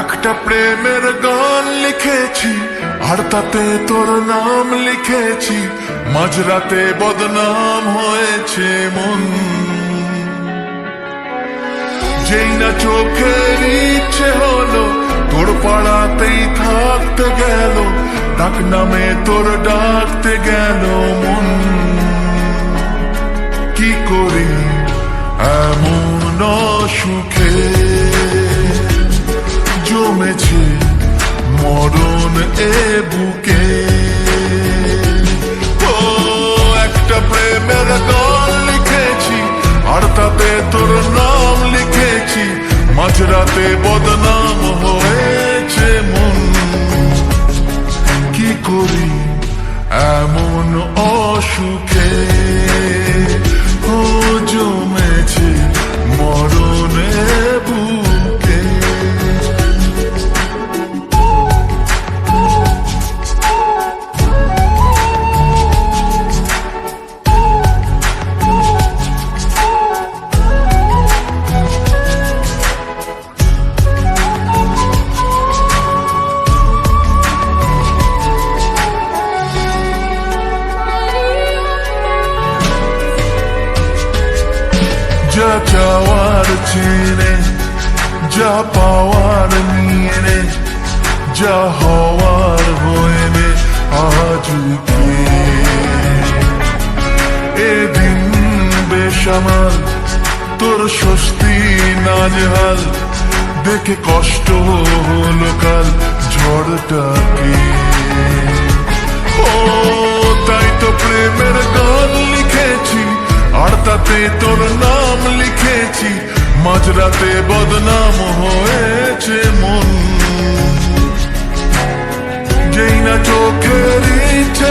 একটা প্রেমের গান লিখেছি আর তাতে তোর নাম লিখেছি, মাঝরাতে বদনাম হয়েছে মন। যেই না চোখের ইচ্ছে হলো তোর পাড়াতেই থাকতে গেল ডাক নামে তোর ডাকতে গেল মন কি করি এমন সুখে জমেছে মরণ এ বুকে ও একটা প্রেমের গান লিখেছি আর তাতে তোর নাম লিখেছি মাঝরাতে বদনাম চাওয়ার চেনে যা পাওয়ার নিয়ে নে যা হওয়ার হয়ে নে এদিন বেসামাল তোর স্বস্তি নাজহাল দেখে কষ্ট হলো কাল ঝড়টাকে ও মাঝরাতে বদনাম হয়েছে মন। যেই না চোখের ইচ্ছে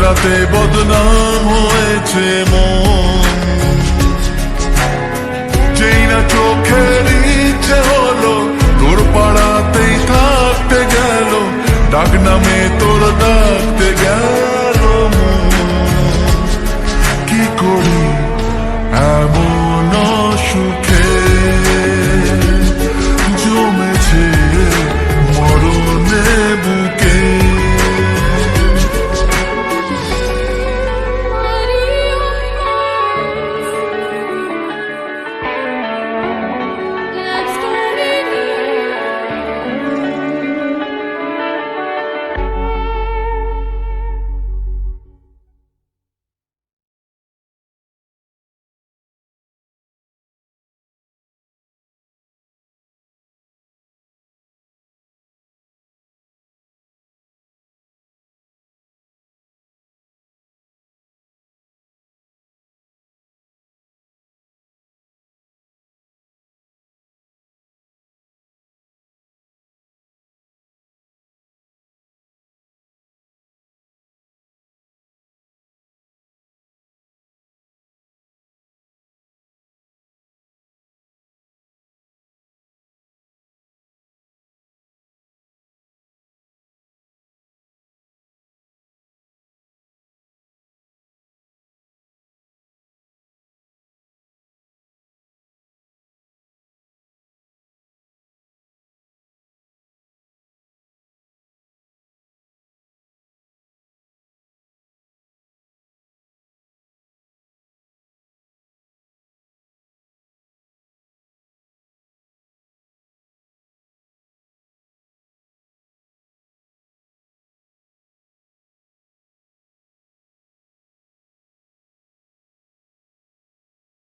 মাঝরাতে বদনাম হয়েছে মন।